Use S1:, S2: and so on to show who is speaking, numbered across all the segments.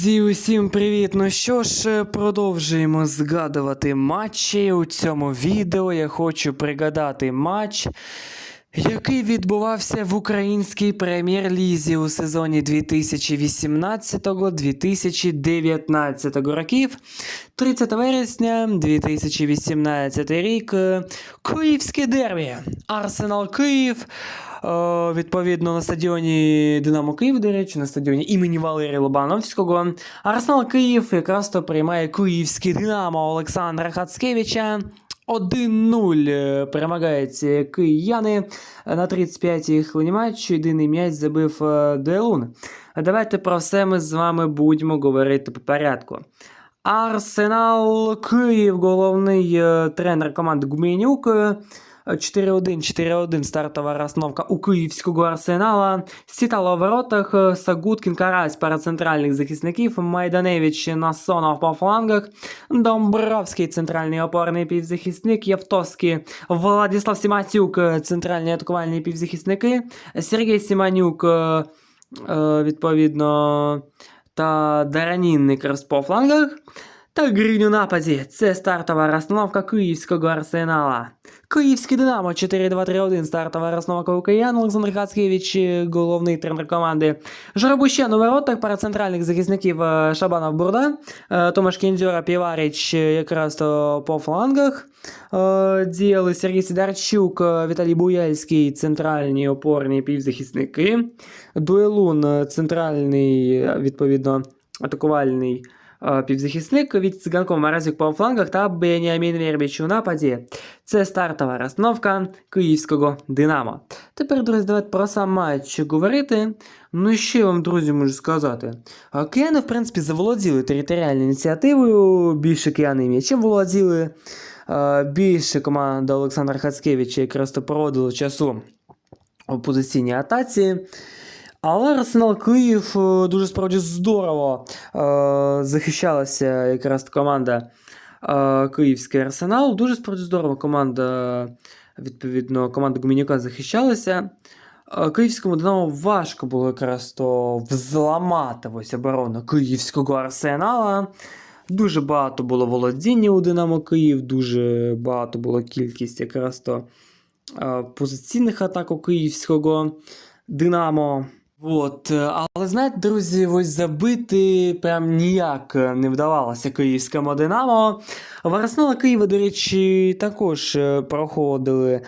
S1: Друзі, усім привіт! Ну що ж, продовжуємо згадувати матчі. У цьому відео я хочу пригадати матч, який відбувався в українській прем'єр-лізі у сезоні 2018-2019 років. 30 вересня 2018 рік. е, Київське дербі. Арсенал Київ. Е, відповідно на стадіоні Динамо Київ, до речі, на стадіоні імені Валерія Лобановського. Арсенал Київ якраз то приймає київське Динамо Олександра Хацкевича. 1-0 е, перемагають кияни на 35-й хвилині матчу. Єдиний м'яч забив е, Делун. Давайте про все ми з вами будемо говорити по порядку. Арсенал Київ, головний тренер команди Гуменюк. Е, 4-1, 4-1 стартова розстановка у київського арсенала. Сітало у воротах е, Сагуткін Карась перед центральних захисників, Майданевич Насонов по флангах, Домбровський центральний опорний півзахисник, Євтовський, Владислав Сіматюк, е, центральні атакувальні півзахисники, Сергій Сіманюк, е, відповідно, та Даранін якраз по флангах. Та грінь у нападі. Це стартова розстановка київського арсенала. Київський Динамо 4-2-3-1. Стартова розстановка у. Олександр Хацкевич, е, головний тренер команди. Жаробущен у воротах перед центральних захисників е, Шабанов Бурда. Е, Томаш Кіндзюра, Піваріч е, якраз то по флангах. Діяли Сергій Сидорчук, е, Віталій Буяльський, центральні опорні півзахисники. Дуелун, центральний, відповідно, атакувальний півзахисник від Циганков Маразюк по флангах та Беніамін Вербіч у нападі. Це стартова розстановка київського Динамо. Тепер, друзі, давайте про сам матч говорити. Ну і що я вам, друзі, можу сказати? А Кияни, в принципі, заволоділи територіальною ініціативою, більше кияни м'ячем володіли. Е, Більше команда Олександра Хацкевича якраз то проводила часу у позиційній атаці. Але Арсенал Київ е, дуже справді здорово е, захищалася якраз команда е, Київський Арсенал. Дуже справді здорово команда, відповідно, команда Гумінюка захищалася. Е, Київському Динамо важко було якраз то взламати ось оборону київського арсенала. Дуже багато було володіння у Динамо Київ, дуже багато було кількість якраз то е, позиційних атак у київського Динамо. От, е, але знаєте, друзі, ось забити прям ніяк не вдавалося київському Динамо. В Києва, до речі, також е, проходили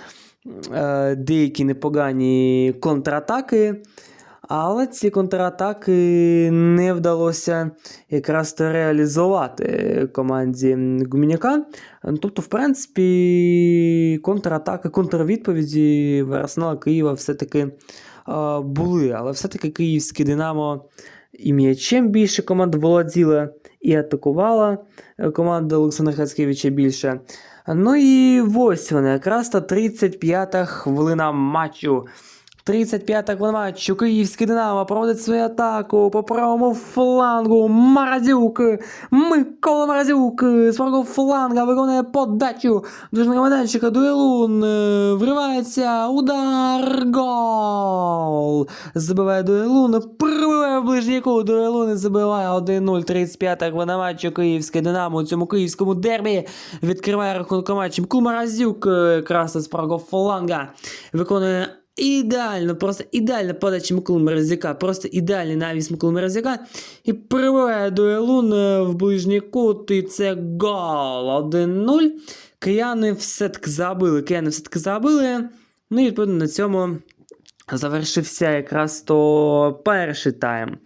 S1: е, деякі непогані контратаки. Але ці контратаки не вдалося якраз то реалізувати команді Гуміняка. Тобто, в принципі, контратаки, контрвідповіді в Києва все-таки е, були. Але все-таки київське Динамо і м'ячем більше команда володіла і атакувала е, команда Олександра Хацкевича більше. Ну і ось вона, якраз та 35-та хвилина матчу. 35-та хвилина матчу. Київський Динамо проводить свою атаку по правому флангу. Маразюк. Микола Маразюк з правого фланга виконує подачу. Дуже майданчика Дуелун. е, Вривається. Удар. Гол. Забиває Дуелун. Пробиває в ближній кут. Дуелун забиває 1-0. 35-та хвилина матчу. Київське Динамо у цьому київському дербі. Відкриває рахунок. Микола Маразюк. е, Якраз з правого фланга. Виконує Ідеально, просто ідеальна подача Миколи Мерзяка, просто ідеальний навіс Миколи Мерзяка. І прибиває дуелун в ближній кут, і це гол 1-0. Кияни все-таки забили. Кияни все-таки забили. Ну і відповідно на цьому завершився якраз то перший тайм.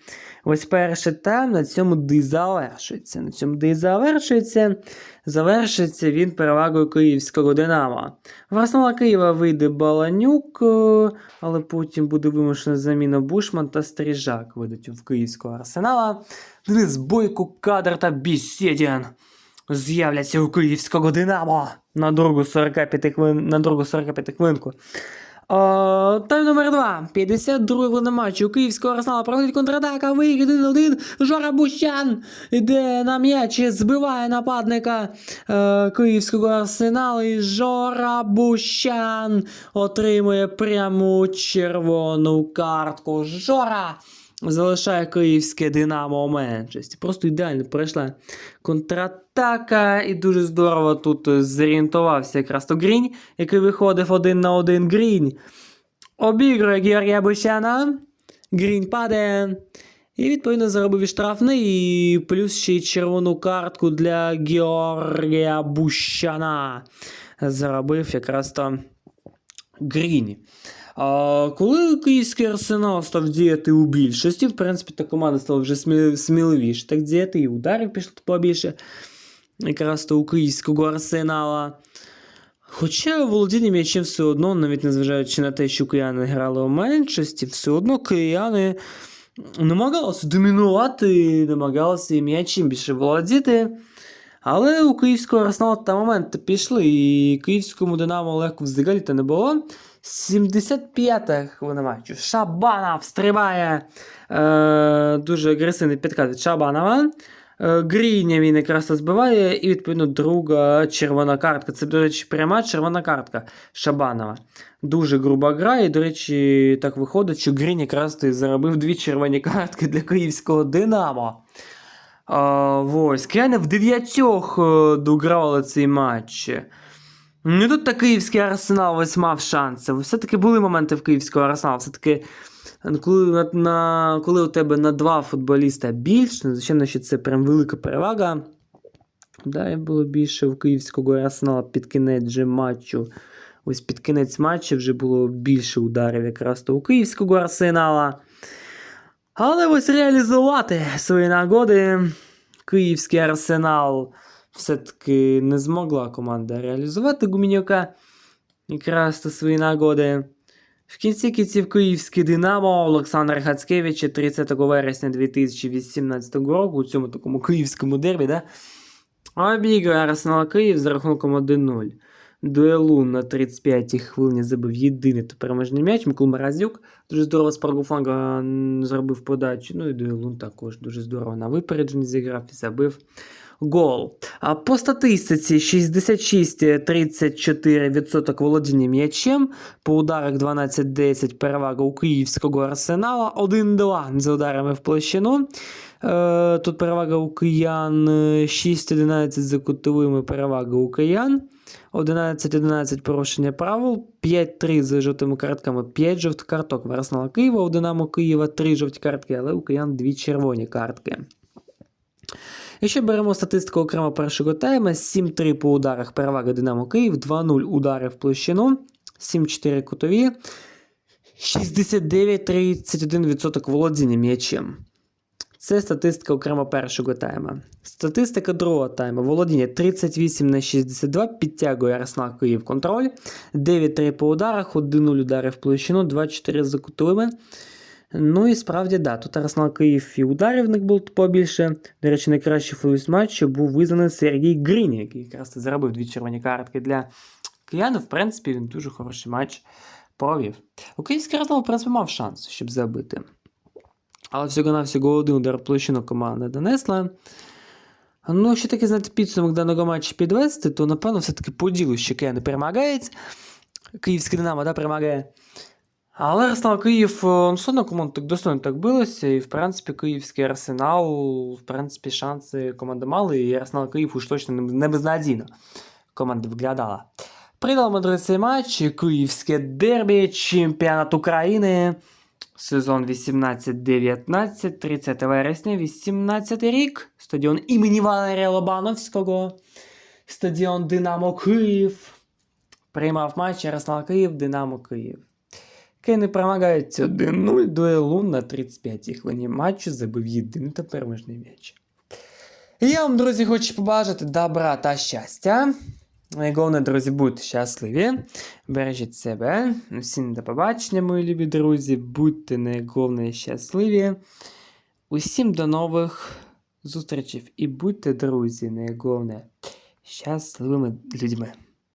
S1: Ось перший тайм на цьому де завершується. На цьому де завершується. Завершиться він перевагою київського Динамо. В Арсенала Києва вийде Баланюк, е, але потім буде вимушена заміна Бушман та Стріжак вийдуть в київського арсенала. Денис Бойко, Кадр та Бісєдін з'являться у київського Динамо на другу 45 хвилин, на другу 45 хвилинку. О, тайм номер 2. 52 хвилина матчу. Київського Арсенала проходить контратака. Вихід 1-1. Жора Бущан йде на м'яч, збиває нападника е, Київського Арсеналу. І Жора Бущан отримує пряму червону картку. Жора залишає київське Динамо у. Просто ідеально пройшла контратака, і дуже здорово тут е, зорієнтувався якраз то Грінь, який виходив один на один Грінь. Обігрує Георгія Бущана. Грінь падає. І відповідно заробив і штрафний, і плюс ще й червону картку для Георгія Бущана. Заробив якраз то Грінь. А коли київський арсенал став діяти у більшості, в принципі, та команда стала вже сміливіше так діяти, і ударів пішло побільше. Якраз то у київського арсенала. Хоча володіння м'ячем все одно, навіть незважаючи на те, що кияни грали у меншості, все одно кияни намагалися домінувати, намагалися і м'ячем більше володіти. Але у київського арсеналу та моменти пішли, і київському Динамо легко взагалі не було. 75-та хвилина матчу. Шабанов стрибає е, дуже агресивний підкат від Шабанова. Е, Гріня він якраз збиває, і відповідно друга червона картка. Це, до речі, пряма червона картка Шабанова. Дуже груба гра, і, до речі, так виходить, що Грінь якраз заробив дві червоні картки для київського Динамо. А, ось, кияни в дев'ятьох е, догравали цей матч. Ну тут та київський арсенал ось мав шанси. Все-таки були моменти в київського арсеналу. Все-таки, е, коли, на, коли у тебе на два футболіста більше, ну, звичайно, що це прям велика перевага. Да, і було більше у київського арсенала під кінець вже матчу. Ось під кінець матчу вже було більше ударів якраз то у київського арсенала. Але ось реалізувати свої нагоди київський арсенал все-таки не змогла команда реалізувати Гумінюка якраз то свої нагоди. В кінці кінців київський Динамо Олександр Гацкевич 30 вересня 2018 року у цьому такому київському дербі, да? обіграє Арсенал Київ з рахунком 1-0. Дуелу на 35-й хвилині забив єдиний та переможний м'яч. Микола Мразюк дуже здорово з правого фланга зробив подачу. Ну і Дуелун також дуже здорово на випередженні зіграв і забив гол. А по статистиці 66-34% володіння м'ячем, по ударах 12-10 перевага у київського арсенала, 1-2 за ударами в площину. Е, Тут перевага у киян. Е, 6-11 за кутовими перевага у киян. 11-11 порушення правил, 5-3 за жовтими картками, 5 жовтих карток в Києва, у Динамо Києва. 3 жовті картки, але у киян 2 червоні картки. Якщо беремо статистику окремо першого тайма, 7-3 по ударах перевага Динамо Київ, 2-0 удари в площину, 7-4 кутові, 69-31% володіння м'ячем. Це статистика окремо першого тайма. Статистика другого тайму. Володіння 38 на 62, підтягує Арсенал Київ контроль. 9-3 по ударах, 1-0 удари в площину, 2-4 за кутовими. Ну і справді, да, тут Арсенал Київ і ударів них було побільше. До речі, найкращий футболіст матчу був визнаний Сергій Грін, який якраз заробив дві червоні картки для киян. В принципі, він дуже хороший матч провів. Український Арсенал, в принципі, мав шанс, щоб забити. Але всього-навсього один удар площину команда донесла. Ну, що таке, знаєте, підсумок даного матчу підвести, то напевно все-таки по ділу, що кияни перемагають. Київський Динамо да, перемагає. Але Арсенал Київ, е, ну, все так достойно так билося, і в принципі київський арсенал, в принципі, шанси команда мали, і Арсенал Київ уж точно не- безнадійно команда виглядала. Придал друзі, цей матч, київське дербі, чемпіонат України. Сезон 18-19, 30 вересня, 18 рік. Стадіон імені Валерія Лобановського. Стадіон Динамо Київ. Приймав матч Ярослав Київ, Динамо Київ. Кени перемагають 1-0 дуелу на 35-й хвилині матчу забив єдиний та переможний м'яч. Я вам, друзі, хочу побажати добра та щастя. Найголовніше, друзі, будьте щасливі. Бережіть себе. Всім до побачення, мої любі друзі. Будьте найголовне щасливі. Усім до нових зустрічей. І будьте, друзі, найголовне щасливими людьми.